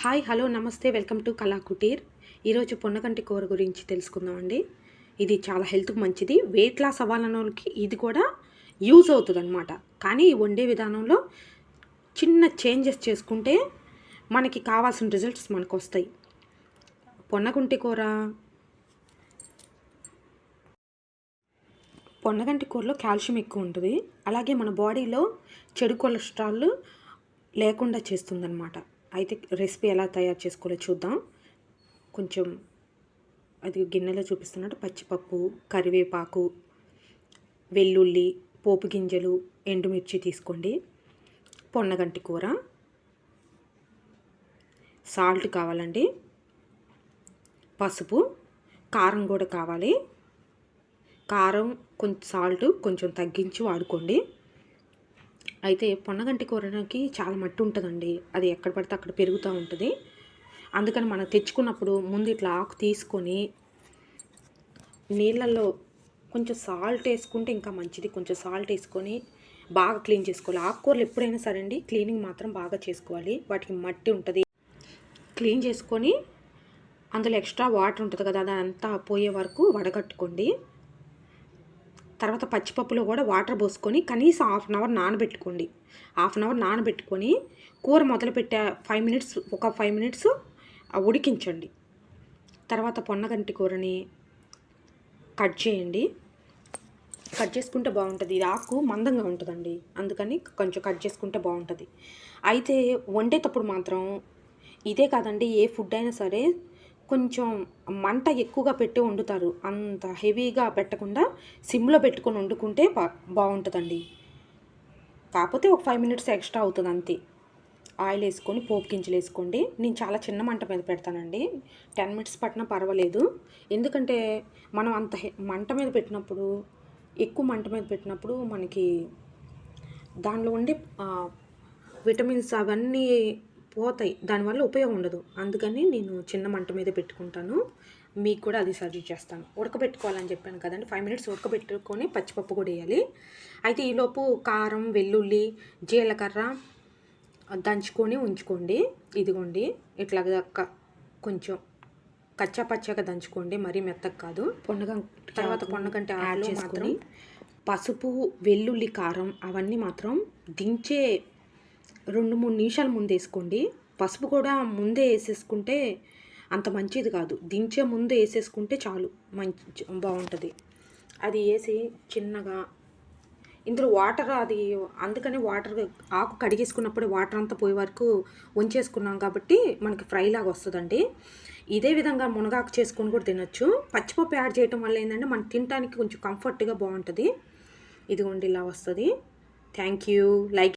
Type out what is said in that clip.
Hi hello నమస్తే welcome to Kala Kutir. ఈరోజు పొన్నగంటి కూర గురించి తెలుసుకుందామండి. ఇది చాలా హెల్త్కి మంచిది. వెయిట్ లాస్ అవ్వాలన్న ఇది కూడా యూజ్ అవుతుంది అనమాట కానీ వండే విధానంలో చిన్న చేంజెస్ చేసుకుంటే మనకి కావాల్సిన రిజల్ట్స్ మనకు వస్తాయి పొన్నగుంటి కూర. పొన్నగంటి కూరలో కాల్షియం ఎక్కువ ఉంటుంది. అలాగే మన బాడీలో చెడు కొలెస్ట్రాల్ లేకుండా చేస్తుందన్నమాట. అయితే రెసిపీ ఎలా తయారు చేసుకోవాలో చూద్దాం. కొంచెం అది గిన్నెలో చూపిస్తున్నట్టు పచ్చిపప్పు కరివేపాకు వెల్లుల్లి పోపు గింజలు ఎండుమిర్చి తీసుకోండి. పొన్నగంటి కూర. సాల్ట్ కావాలండి. పసుపు. కారం కూడా కావాలి. కారం కొంచెం సాల్ట్ కొంచెం తగ్గించి వాడుకోండి. అయితే పొన్నగంటి కూరకి చాలా మట్టి ఉంటుందండి. అది ఎక్కడ పడితే అక్కడ పెరుగుతూ ఉంటుంది. అందుకని మనం తెచ్చుకున్నప్పుడు ముందు ఇట్లా ఆకు తీసుకొని నీళ్ళల్లో కొంచెం సాల్ట్ వేసుకుంటే ఇంకా మంచిది. కొంచెం సాల్ట్ వేసుకొని బాగా క్లీన్ చేసుకోవాలి. ఆకుకూరలు ఎప్పుడైనా సరే అండి క్లీనింగ్ మాత్రం బాగా చేసుకోవాలి. వాటికి మట్టి ఉంటుంది. క్లీన్ చేసుకొని అందులో ఎక్స్ట్రా వాటర్ ఉంటుంది కదా అదంతా పోయే వరకు వడగట్టుకోండి. తర్వాత పచ్చిపప్పులో కూడా వాటర్ పోసుకొని కనీసం హాఫ్ అన్ అవర్ నానబెట్టుకోండి. హాఫ్ అన్ అవర్ నానబెట్టుకొని కూర మొదలు పెట్టే ఫైవ్ మినిట్స్ ఒక ఫైవ్ మినిట్స్ ఉడికించండి. తర్వాత పొన్నగంటి కూరని కట్ చేయండి. కట్ చేసుకుంటే బాగుంటుంది. ఇది ఆకు మందంగా ఉంటుందండి. అందుకని కొంచెం కట్ చేసుకుంటే బాగుంటుంది. అయితే వండేటప్పుడు మాత్రం ఇదే కాదండి ఏ ఫుడ్ అయినా సరే కొంచెం మంట ఎక్కువగా పెట్టి వండుతారు. అంత హెవీగా పెట్టకుండా సిమ్లో పెట్టుకొని వండుకుంటే బా బాగుంటుందండి. కాకపోతే ఒక ఫైవ్ మినిట్స్ ఎక్స్ట్రా అవుతుంది అంతే. ఆయిల్ వేసుకొని పోపు గింజలు వేసుకోండి. నేను చాలా చిన్న మంట మీద పెడతానండి. టెన్ మినిట్స్ పట్టినా పర్వాలేదు. ఎందుకంటే మనం అంత మంట మీద పెట్టినప్పుడు ఎక్కువ మంట మీద పెట్టినప్పుడు మనకి దానిలో ఉండే విటమిన్స్ అవన్నీ పోతాయి. దానివల్ల ఉపయోగం ఉండదు. అందుకని నేను చిన్న మంట మీద పెట్టుకుంటాను. మీకు కూడా అది సజెస్ట్ చేస్తాను. ఉడకబెట్టుకోవాలని చెప్పాను కదండి. ఫైవ్ మినిట్స్ ఉడకబెట్టుకొని పచ్చిపప్పు కూడా వేయాలి. అయితే ఈలోపు కారం వెల్లుల్లి జీలకర్ర దంచుకొని ఉంచుకోండి. ఇదిగోండి. ఇట్లా కొంచెం కచ్చా పచ్చగా దంచుకోండి. మరీ మెత్తగా కాదు. పొన్నగ తర్వాత పొన్నగంటే యాడ్ చేసుకొని పసుపు వెల్లుల్లి కారం అవన్నీ మాత్రం దించే రెండు మూడు నిమిషాల ముందు వేసుకోండి పసుపు కూడా ముందే వేసేసుకుంటే అంత మంచిది కాదు. దించే ముందు వేసేసుకుంటే చాలు. మంచి బాగుంటుంది. అది వేసి చిన్నగా ఇందులో వాటర్ అది అందుకని వాటర్ ఆకు కడిగేసుకున్నప్పుడు వాటర్ అంతా పోయే వరకు ఉంచేసుకున్నాం కాబట్టి మనకి ఫ్రై లాగా వస్తుందండి. ఇదే విధంగా మునగాకు చేసుకొని కూడా తినొచ్చు. పచ్చిపప్పు యాడ్ చేయటం వల్ల ఏంటంటే మనం తినడానికి కొంచెం కంఫర్ట్గా బాగుంటుంది. ఇదిగోండి ఇలా వస్తుంది. Thank you like